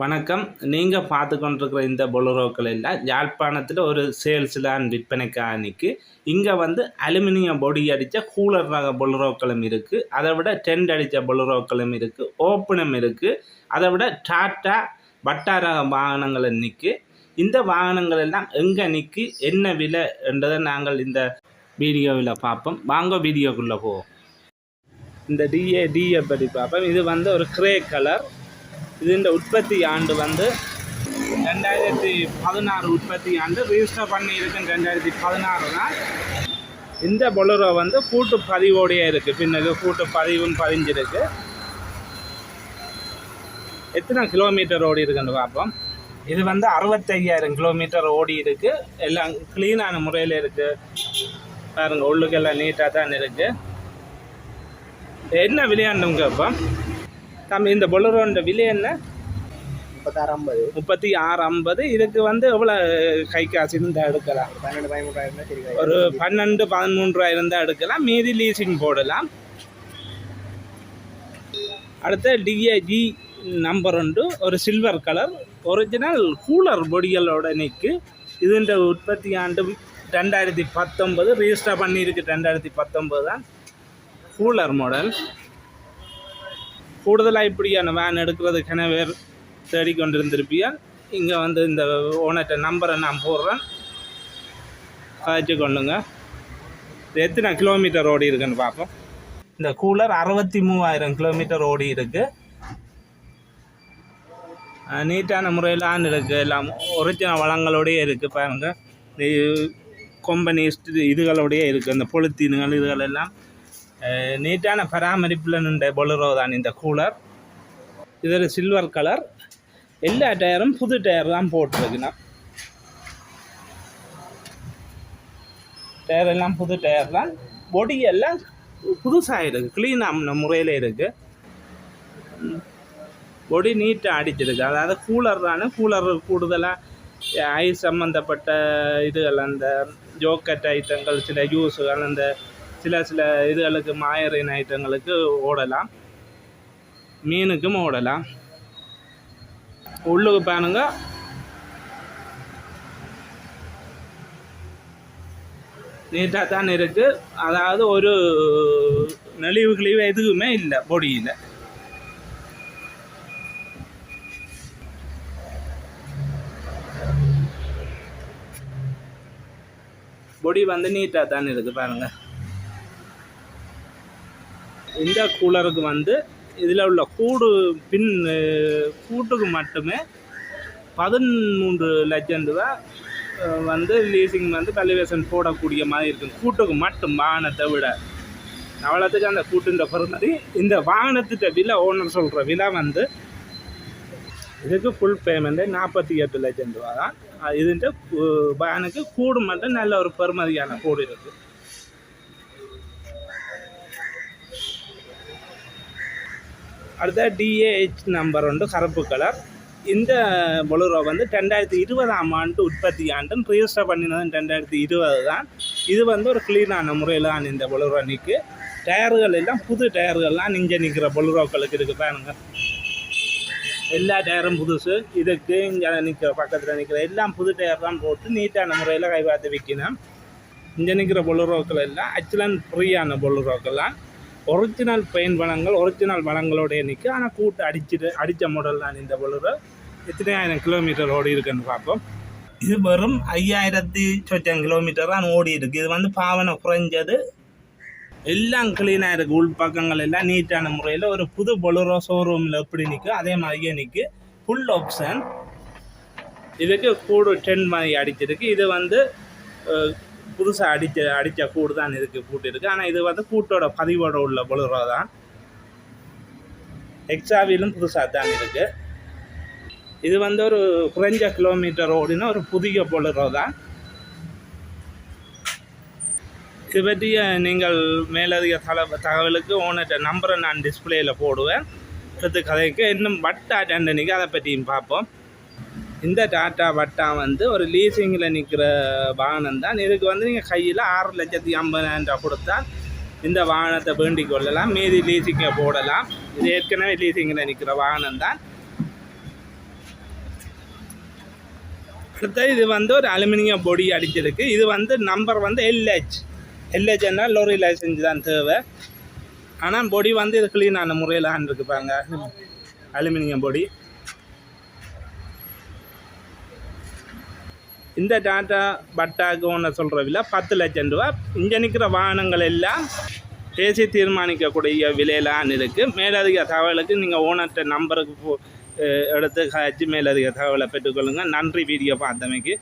வணக்கம். நீங்கள் பார்த்து கொண்டிருக்கிற இந்த பொலரோக்கள் எல்லாம் யாழ்ப்பாணத்தில் ஒரு சேல்ஸில் விற்பனைக்காக நிற்கு இங்கே வந்து அலுமினியம் பொடி அடித்த கூலர் ரக பொலரோக்களும் இருக்குது அதை விட டென்ட் அடித்த பொலரோக்களும் இருக்குது ஓப்பனும் இருக்குது அதை விட டாட்டா வட்டார ரக வாகனங்களும் நிற்கு இந்த வாகனங்கள் எல்லாம் எங்கே நிற்கு என்ன விலை என்றதை நாங்கள் இந்த வீடியோவில் பார்ப்போம். வாங்க வீடியோக்குள்ளே போவோம். இந்த டிஏ டிஏ பற்றி பார்ப்போம். இது வந்து ஒரு கிரே கலர் இதன் உற்பத்தி ஆண்டு வந்து ரெண்டாயிரத்தி பதினாறு உற்பத்தி ஆண்டு ரிஜிஸ்டர் பண்ணி இருக்குன்னு ரெண்டாயிரத்தி பதினாறு தான் இந்த பொலரோ வந்து கூட்டு பதிவோடையே இருக்கு பின்னது கூட்டு பதிவும் பதிஞ்சிருக்கு எத்தனை கிலோமீட்டர் ஓடி இருக்குன்னு பார்ப்போம் இது வந்து அறுபத்தையாயிரம் கிலோமீட்டர் ஓடி இருக்குது எல்லாம் க்ளீனான முறையில் இருக்குது பாருங்கள் உள்ளுக்கெல்லாம் நீட்டாக தான் இருக்குது என்ன விளையாண்டும் கேட்போம் தம்பி இந்த பொலரோட விலை என்ன? முப்பத்தாறு ஐம்பது. முப்பத்தி ஆறு ஐம்பது. இதுக்கு வந்து எவ்வளோ கை காசு இருந்தால் எடுக்கலாம்? பன்னெண்டு பதிமூன்றாயிரம் ஒரு பன்னெண்டு பதிமூன்று ரூபாய் இருந்தால் எடுக்கலாம். மீதி லீசிங் போடலாம். அடுத்த டிஏஜி நம்பர் உண்டு ஒரு சில்வர் கலர் ஒரிஜினல் கூலர் பொடிகளோட நிற்கு இதுன்ற உற்பத்தி ஆண்டு ரெண்டாயிரத்தி பத்தொன்பது ரிஜிஸ்டர் பண்ணியிருக்கு ரெண்டாயிரத்தி பத்தொன்பது தான். கூலர் மாடல் கூடுதலாக இப்படியான வேன் எடுக்கிறதுக்கான பேர் தேடிக்கொண்டிருந்திருப்பியால் இங்கே வந்து இந்த ஓனர்கிட்ட நம்பரை நான் போடுறேன். அழைச்சி கொள்ளுங்க இது எத்தனை கிலோமீட்டர் ஓடி இருக்குன்னு பார்ப்போம். இந்த கூலர் அறுபத்தி மூவாயிரம் கிலோமீட்டர் ஓடி இருக்கு. நீட்டான முறையில் ஆன் இருக்கு. எல்லாம் ஒரிஜினல் வளங்களோடையே இருக்குது பாருங்கள் கொம்பனி இதுகளோடையே இருக்குது இந்த பொலித்தீனுகள் இதுகள் எல்லாம் நீட்டான பராமரிப்பில் நின்ற பொலரோ தான் இந்த கூலர் இது ஒரு சில்வர் கலர் எல்லா டயரும் புது டயர் தான் போட்டிருக்குண்ணா டயர் எல்லாம் புது டயர் தான் பொடி எல்லாம் புதுசாக இருக்குது க்ளீனாக முறையில் இருக்குது பொடி நீட்டாக அடிச்சிருக்கு அதாவது கூலர் தானே கூலர் கூடுதலாக ஐஸ் சம்மந்தப்பட்ட இதுகள் அந்த ஜோக்கட் ஐட்டங்கள் சில ஜூஸுகள் அந்த சில சில இதுகளுக்கு மாயரின் ஐட்டங்களுக்கு ஓடலாம். மீனுக்கும் ஓடலாம். உள்ளுக்கு பாருங்க. நீட்டாக தான் இருக்குது அதாவது ஒரு நெளிவு கிழிவு எதுவுமே இல்லை பொடியில். பொடி வந்து நீட்டாக தான் இருக்குது பாருங்கள் இந்த கூலருக்கு வந்து இதில் உள்ள கூடு பின் கூட்டுக்கு மட்டுமே பதிமூன்று லட்சம் ரூபா வந்து லீசிங் வந்து கல்விவேசன் போடக்கூடிய மாதிரி இருக்கும். கூட்டுக்கு மட்டும் வாகனத்தை விட. அவ்வளோத்துக்கு அந்த கூட்டுன்ற பொறுமதி இந்த வாகனத்திட்ட விலை ஓனர் சொல்கிற விலை வந்து இதுக்கு ஃபுல் பேமெண்ட்டு நாற்பத்தி எட்டு லட்சம் ரூபா தான் இதுன்ட்டு கு- கூடு மட்டும் நல்ல ஒரு பெருமதியான கூடு இருக்குது அடுத்த டிஏஹெச் நம்பர் ஒன்று கருப்பு கலர் இந்த பொலுரோ வந்து ரெண்டாயிரத்தி இருபதாம் ஆண்டு உற்பத்தி ஆண்டுன்னு ரிஜிஸ்டர் பண்ணினது ரெண்டாயிரத்தி இருபது தான். இது வந்து ஒரு க்ளீனான முறையில் தான் இந்த பொலுரோ நிற்கு டயர்கள் எல்லாம் புது டயர்கள்லாம் இங்கே நிற்கிற பொலுரோக்களுக்கு இருக்குது பாருங்க. எல்லா டயரும் புதுசு. இதுக்கு இங்கே நிற்கிற பக்கத்தில் நிற்கிற எல்லாம் புது டயர் தான் போட்டு நீட்டான முறையில் கைவாத்து விற்கணும் இங்கே நிற்கிற பொலுரோக்கள் எல்லாம் அச்சலன் ஃப்ரீயான பொலுரோக்கள்லாம் ஒரிஜினல் பெயின் வளங்கள் ஒரிஜினல் வளங்களோடய நிற்கும் ஆனால் கூட்டு அடிச்சுட்டு அடித்த மாடல் நான் இந்த பொழுது. எத்தனை ஆயிரம் கிலோமீட்டர் ஓடி இருக்குன்னு பார்ப்போம். இது வெறும் ஐயாயிரத்தி சொச்சம் கிலோமீட்டர் தான் ஓடி இருக்குது இது வந்து பாவனை குறைஞ்சது. எல்லாம் க்ளீனாக இருக்குது உள் பக்கங்கள் எல்லாம் நீட்டான முறையில் ஒரு புது பொலுரோ ஷோரூமில் எப்படி நிற்கும் அதே மாதிரியே நிற்கு ஃபுல் ஆப்ஷன் இதுக்கு கூடு டென் மாதிரி அடிச்சிருக்கு. இது வந்து புதுசாக அடித்த அடித்த கூடு தான் இதுக்கு கூட்டு இருக்குது ஆனால் இது வந்து கூட்டோட பதிவோட உள்ள பொலுரோ தான் எக்ஸாவிலும் புதுசாக தான் இருக்குது இது வந்து ஒரு குறைஞ்ச கிலோமீட்டர் ஓடினா ஒரு புதிய பொலுரோ தான் இது பற்றிய நீங்கள் மேலதிக தல தகவலுக்கு ஓனர்கிட்ட நம்பரை நான் டிஸ்பிளேயில் போடுவேன். அடுத்த கதைக்கு இன்னும் பட்டா டண்டனிக்கு அதை பற்றியும் பார்ப்போம். இந்த டாட்டா பட்டா வந்து ஒரு லீசிங்கில் நிற்கிற வாகனம் தான். இதுக்கு வந்து நீங்கள் கையில் ஆறு லட்சத்தி ஐம்பதாயிரம் ரூபா கொடுத்தா இந்த வாகனத்தை வேண்டிக் கொள்ளலாம். மீதி லீசிங்கை போடலாம். இது ஏற்கனவே லீசிங்கில் நிற்கிற வாகனம் தான். அடுத்து இது வந்து ஒரு அலுமினியம் பொடி அடிச்சிருக்கு. இது வந்து நம்பர் வந்து எல்ஹெச் எல்ஹெச்னா லோரி லைசன்ஸ் தான் தேவை. ஆனால் பொடி வந்து இது க்ளீனான முறையில் இருக்கு பாருங்க. அலுமினியம் பொடி. இந்த டாட்டா பட்டாக்கு ஒன்று சொல்கிற விலை பத்து லட்சம் ரூபா. இங்கே நிற்கிற வாகனங்கள் எல்லாம் பேசி தீர்மானிக்கக்கூடிய விலையிலான் இருக்குது மேலதிக தகவலுக்கு நீங்கள் ஓனர்கிட்ட நம்பருக்கு போ- எடுத்து கழிச்சு மேலதிக தகவலை பெற்றுக்கொள்ளுங்கள் நன்றி வீடியோ பார்த்தமைக்கு.